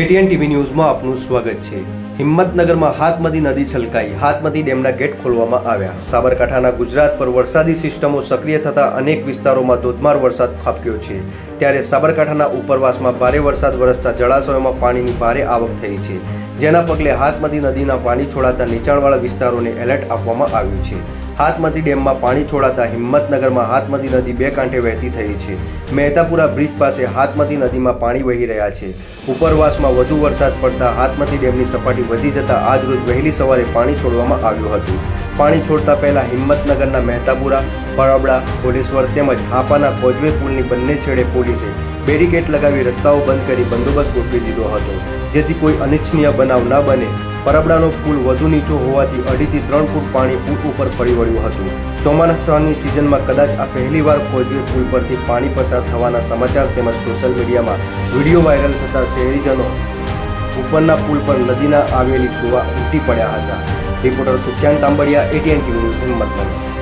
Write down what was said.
ATN TV ન્યૂઝમાં આપનું સ્વાગત છે. હિંમતનગરમાં હાથમતી નદી છલકાઈ. હાથમતી ડેમના ગેટ ખોલવામાં આવ્યા. સાબરકાંઠાના ગુજરાત પર વરસાદી સિસ્ટમો સક્રિય થતા અનેક વિસ્તારોમાં ધોધમાર વરસાદ ખાબક્યો છે. ત્યારે સાબરકાંઠાના ઉપરવાસમાં ભારે વરસાદ વરસતા જળાશયોમાં પાણીની ભારે આવક થઈ છે. જેના પગલે હાથમતી નદીના પાણી છોડાતા નીચાણવાળા વિસ્તારોને એલર્ટ આપવામાં આવ્યું છે. હાથમતી ડેમમાં પાણી છોડાતા હિંમતનગરમાં હાથમતી નદી બે કાંઠે વહેતી થઈ છે. મહેતાપુરા બ્રિજ પાસે હાથમતી નદીમાં પાણી વહી રહ્યા છે. ઉપરવાસમાં વધુ વરસાદ પડતા હાથમતી ડેમની સપાટી વધી જતા આજરોજ વહેલી સવારે પાણી છોડવામાં આવ્યું હતું. પાણી છોડતા પહેલા હિંમતનગરના મહેતાપુરા પરબડા કોટેશ્વર તેમજ હાપાના કોજવે પુલની બંને છેડે પોલીસે બેરિકેડ લગાવી રસ્તાઓ બંધ કરી બંદોબસ્ત ગોઠવી દીધો હતો. જેથી કોઈ અનિચ્છનીય બનાવ ન બને. પરબડાનો પુલ વધુ નીચો હોવાથી અઢીથી ત્રણ ફૂટ પાણી પુલ ઉપર ફરી વળ્યું હતું. ચોમાસાની સિઝનમાં કદાચ આ પહેલીવાર કોજવે પુલ પરથી પાણી પસાર થવાના સમાચાર તેમજ સોશિયલ મીડિયામાં વીડિયો વાયરલ થતા શહેરીજનો ઉપરના પુલ પર નદીના આવેલી જોવા ઉમટી પડ્યા હતા. Reporter Sukhyan Tambadiya ATN TV news Himmatnagar.